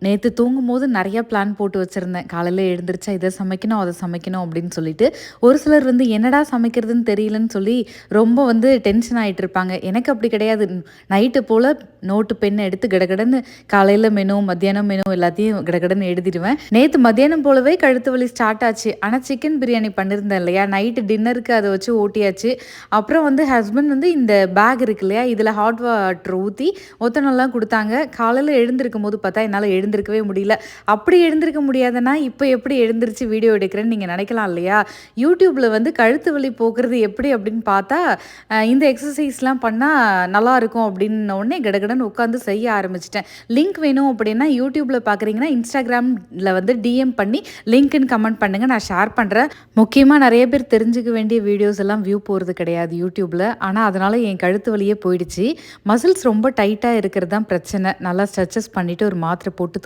நேற்று தூங்கும் போது நிறையா பிளான் போட்டு வச்சுருந்தேன். காலையில் எழுந்திரிச்சா இதை சமைக்கணும் அதை சமைக்கணும் அப்படின்னு சொல்லிட்டு ஒரு சிலர் வந்து என்னடா சமைக்கிறதுன்னு தெரியலன்னு சொல்லி ரொம்ப வந்து டென்ஷன் ஆகிட்டு இருப்பாங்க. எனக்கு அப்படி கிடையாது. நைட்டு போல் நோட்டு பென் எடுத்து கடகடன்னு காலையில் மெனு மத்தியானம் மெனு எல்லாத்தையும் கடகடன்னு எழுதிடுவேன். நேற்று மத்தியானம் போலவே கழுத்து வலி ஸ்டார்ட் ஆச்சு. ஆனால் சிக்கன் பிரியாணி பண்ணியிருந்தேன் இல்லையா? நைட்டு டின்னருக்கு அதை வச்சு ஓட்டியாச்சு. அப்புறம் வந்து ஹஸ்பண்ட் வந்து இந்த பேக் இருக்கு இல்லையா? இதில் ஹாட் வாட்டர் ஊற்றி ஒத்தனெல்லாம் கொடுத்தாங்க. காலையில் எழுந்திருக்கும் போது பார்த்தா என்னால் எழுந்திருக்கவே முடியல. அப்படி எழுந்திருக்க முடியாதுன்னா இப்போ எப்படி எழுந்திருச்சு வீடியோ எடுக்கிறேன்னு நீங்கள் நினைக்கலாம் இல்லையா? யூடியூப்பில் வந்து கழுத்து வலி போக்குறது எப்படி அப்படின்னு பார்த்தா இந்த எக்ஸசைஸ்லாம் பண்ணால் நல்லாயிருக்கும் அப்படின்ன உடனே கடகடன்னு உட்காந்து செய்ய ஆரம்பிச்சிட்டேன். லிங்க் வேணும் அப்படின்னா யூடியூப்பில் பார்க்குறீங்கன்னா இன்ஸ்டாகிராமில் வந்து டிஎம் பண்ணி லிங்க்னு கமெண்ட் பண்ணுங்கள் நான் ஷேர் பண்ணுறேன் முக்கியமாக நிறைய பேர் தெரிஞ்சுக்க வேண்டிய வீடியோஸ் எல்லாம் வியூ போகிறது கிடையாது யூடியூப்பில் ஆனால் அதனால் என் கழுத்து வலியே போயிடுச்சு. மசில்ஸ் ரொம்ப டைட்டாக இருக்கிறது தான் பிரச்சனை. நல்லா ஸ்ட்ரெச்சஸ் பண்ணிவிட்டு ஒரு மாத்திரை போட்டு